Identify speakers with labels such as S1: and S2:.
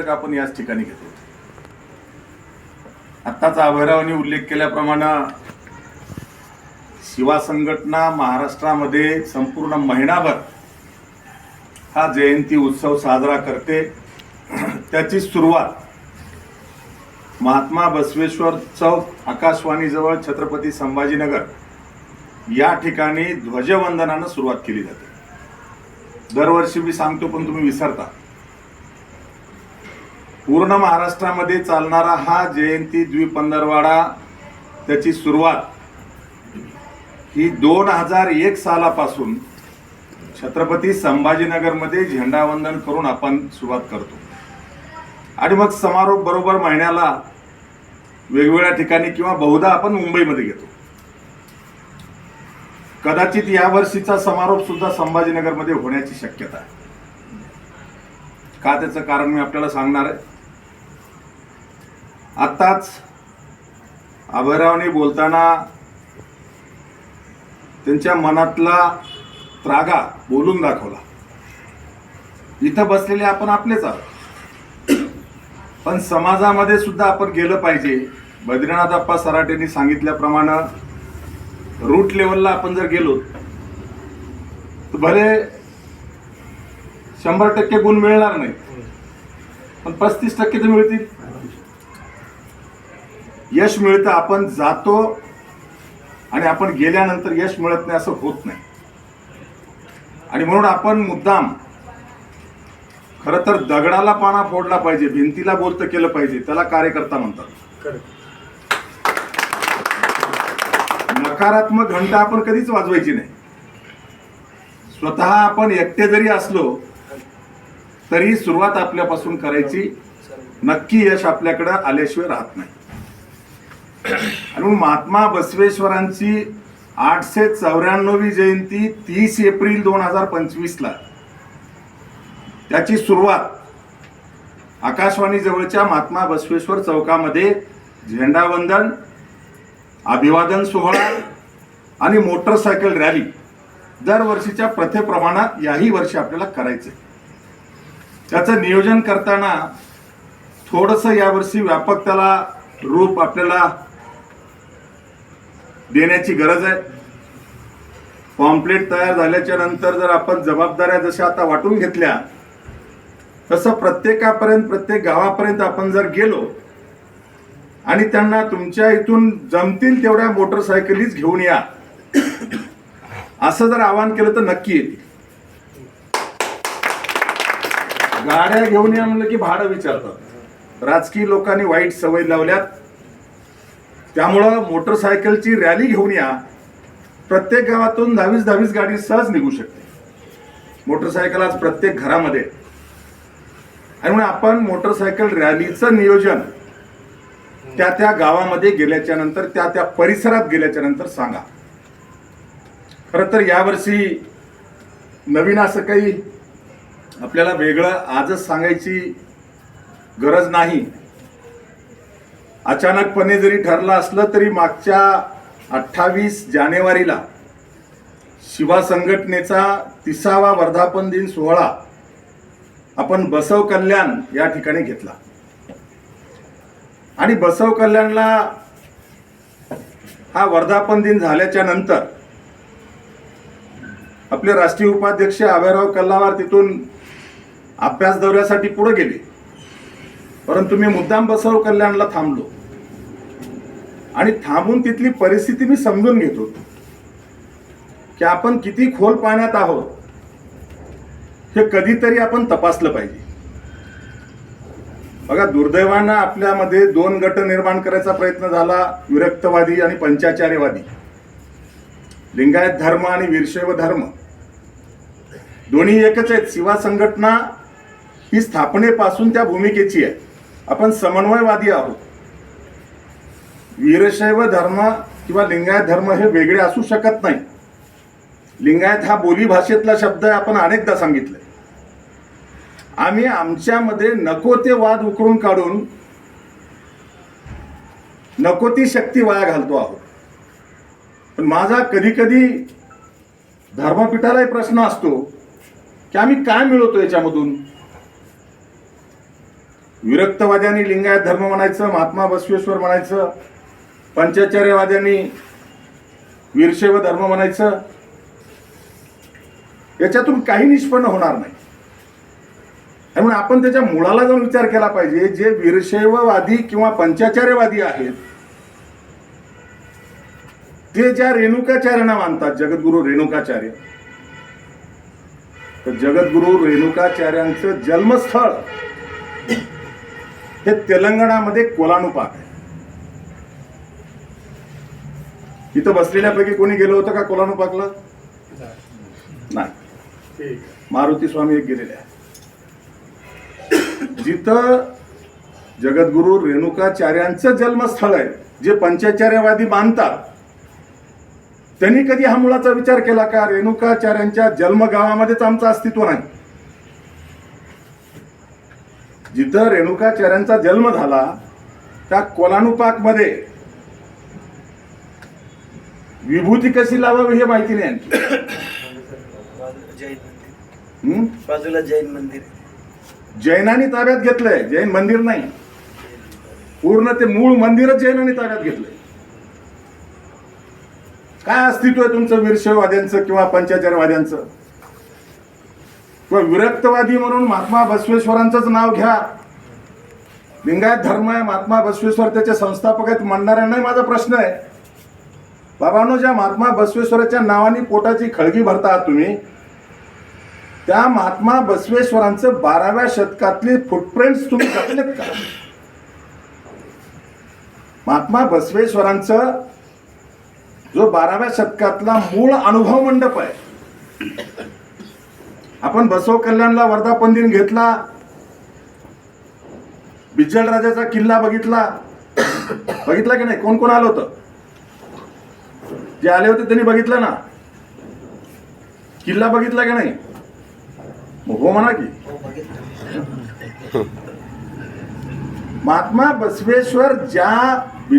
S1: बैठक आपण याच ठिकाणी घेतो आत्ताचा अभयरावांनी उल्लेख केल्याप्रमाणे शिवा संघटना महाराष्ट्रामध्ये संपूर्ण महिनाभर हा जयंती उत्सव साजरा करते. त्याची सुरुवात महात्मा बसवेश्वर चौक आकाशवाणीजवळ छत्रपती संभाजीनगर या ठिकाणी ध्वजवंदनानं सुरुवात केली जाते. दरवर्षी मी सांगतो पण तुम्ही विसरता. पूर्ण महाराष्ट्रामध्ये चालणारा हा जयंती द्विपंधरवाडा त्याची सुरुवात ही दोन हजार एक सालापासून छत्रपती संभाजीनगरमध्ये झेंडावंदन करून आपण सुरुवात करतो. आणि मग समारोप बरोबर महिन्याला वेगवेगळ्या ठिकाणी किंवा बहुधा आपण मुंबईमध्ये घेतो. कदाचित यावर्षीचा समारोप सुद्धा संभाजीनगरमध्ये होण्याची शक्यता आहे. का त्याचं कारण मी आपल्याला सांगणार आहे? आत्ताच अभयरावने बोलताना त्यांच्या मनातला त्रागा बोलून दाखवला. इथं बसलेले आपण आपलेच आहोत. पण समाजामध्ये सुद्धा आपण गेलं पाहिजे. बद्रीनाथ अप्पा सराटेंनी सांगितल्याप्रमाणे रूट लेवलला आपण जर गेलो तर भले शंभर टक्के गुण मिळणार नाही पण पस्तीस टक्के तर मिळतील. यश मिळतं आपण जातो आणि आपण गेल्यानंतर यश मिळत नाही असं होत नाही. आणि म्हणून आपण मुद्दाम खरं तर दगडाला पाना फोडला पाहिजे भिंतीला बोलतं केलं पाहिजे त्याला कार्यकर्ता म्हणतात. नकारात्मक घंटा आपण कधीच वाजवायची नाही. स्वतः आपण एकटे जरी असलो तरी सुरुवात आपल्यापासून करायची. नक्की यश आपल्याकडे आल्याशिवाय राहत नाही. आणि महात्मा बसवेश्वरांची आठशे चौऱ्याण्णवी जयंती तीस एप्रिल दोन हजार पंचवीसला. त्याची सुरुवात आकाशवाणी जवळच्या महात्मा बसवेश्वर चौकामध्ये झेंडावंदन अभिवादन सोहळा आणि मोटरसायकल रॅली दरवर्षीच्या प्रथेप्रमाणात याही वर्षी आपल्याला करायचं त्याचं नियोजन करताना थोडंसं यावर्षी व्यापक त्याला रूप आपल्याला देण्याची गरज आहे. पॉम्पलेट तयार झाल्याच्यानंतर जर आपण जबाबदाऱ्या जशा आता वाटून घेतल्या तसं प्रत्येकापर्यंत प्रत्येक गावापर्यंत आपण जर गेलो आणि त्यांना तुमच्या इथून जमतील तेवढ्या मोटरसायकलीच घेऊन या. असं जर आवाहन केलं तर नक्की येते गाड्या घेऊन या म्हणलं की भाडं विचारतात. राजकीय लोकांनी वाईट सवय लावल्यात. त्यामुळं मोटरसायकलची रॅली घेऊन या. प्रत्येक गावातून दहावीस दहावीस गाडी सहज निघू शकते. मोटरसायकल आज प्रत्येक घरामध्ये. आणि म्हणून आपण मोटरसायकल रॅलीचं नियोजन त्या त्या गावामध्ये गेल्याच्यानंतर त्या त्या परिसरात गेल्याच्यानंतर सांगा. खरं तर यावर्षी नवीन असं काही आपल्याला वेगळं आजच सांगायची गरज नाही. अचानकपणे जरी ठरलं असलं तरी मागच्या अठ्ठावीस जानेवारीला शिवा संघटनेचा तिसावा वर्धापन दिन सोहळा आपण बसव कल्याण या ठिकाणी घेतला. आणि बसव कल्याणला हा वर्धापन दिन झाल्याच्यानंतर आपले राष्ट्रीय उपाध्यक्ष अभयराव कल्लावार तिथून अभ्यास दौऱ्यासाठी पुढे गेले. परंतु मी मुद्दाम बसव कल्याणला थांबलो. आणि थांबून तिथली परिस्थिती मी समजून घेतो. की आपण किती खोल पाण्यात आहोत हे कधीतरी आपण तपासलं पाहिजे. बघा दुर्दैवानं आपल्यामध्ये दोन गट निर्माण करायचा प्रयत्न झाला विरक्तवादी आणि पंचाचार्यवादी. लिंगायत धर्म आणि वीरशैव धर्म. दोन्ही एकच आहेत. शिवा संघटना ही स्थापनेपासून त्या भूमिकेची आहे. आपण समन्वयवादी आहोत. वीरशैव धर्म किंवा लिंगायत धर्म हे वेगळे असू शकत नाही. लिंगायत हा बोली भाषेतला शब्द आहे आपण अनेकदा सांगितलं आम्ही आमच्यामध्ये नको ते वाद उकरून काढून नको ती शक्ती वाया घालतो आहोत. पण माझा कधी कधी धर्मपीठालाही प्रश्न असतो की आम्ही काय मिळवतो याच्यामधून? विरक्तवाद्यांनी लिंगायत धर्म म्हणायचं महात्मा बसवेश्वर म्हणायचं पंचाचार्यवाद्यांनी वीरशैव धर्म म्हणायचं. याच्यातून काही निष्पन्न होणार नाही. त्यामुळे आपण त्याच्या मुळाला जाऊन विचार केला पाहिजे. जे वीरशैववादी किंवा पंचाचार्यवादी आहेत ते ज्या रेणुकाचार्यांना मानतात जगद्गुरु रेणुकाचार्य तर जगद्गुरु रेणुकाचार्यांचं जन्मस्थळ हे तेलंगणामध्ये कोलानुपाक आहे. इथं बसलेल्यापैकी कोणी गेलं होतं का कोलानुपाकला नाही. मारुती स्वामी एक गेलेले आहे जिथं जगद्गुरु रेणुकाचार्यांचं जन्मस्थळ आहे जे पंचाचार्यवादी मानतात त्यांनी कधी हा मुळाचा विचार केला का? रेणुकाचार्यांच्या जन्मगावामध्येच आमचं अस्तित्व नाही. जिथं रेणुकाचार्यांचा जन्म झाला त्या कोलानुपाकमध्ये विभूती कशी लावावी हे माहिती नाही आणखी.
S2: बाजूला जैन मंदिर.
S1: जैनांनी ताब्यात घेतलंय. जैन मंदिर नाही. पूर्ण ते मूळ मंदिरच जैनांनी ताब्यात घेतलंय. काय अस्तित्व आहे तुमचं वीरशैववाद्यांचं किंवा पंचाचारवाद्यांचं? किंवा विरक्तवादी म्हणून महात्मा बसवेश्वरांचंच नाव घ्या. लिंगायत धर्म आहे महात्मा बसवेश्वर त्याचे संस्थापक आहेत म्हणणाऱ्यांनाही माझा प्रश्न आहे. बाबांनो ज्या महात्मा बसवेश्वराच्या नावाने पोटाची खळगी भरता आहात तुम्ही त्या महात्मा बसवेश्वरांचं बाराव्या शतकातले फुटप्रिंट्स तुम्ही जपलेत का महात्मा बसवेश्वरांचं जो बाराव्या शतकातला मूळ अनुभव मंडप आहे आपण बसव कल्याणला वर्धापन दिन घेतला बिज्जल राजाचा किल्ला बघितला बघितला की नाही? कोण कोण आलं होतं? जे आले होते त्यांनी बघितलं ना. किल्ला बघितला की नाही? मग हो म्हणा की.
S2: हो
S1: महात्मा बसवेश्वर ज्या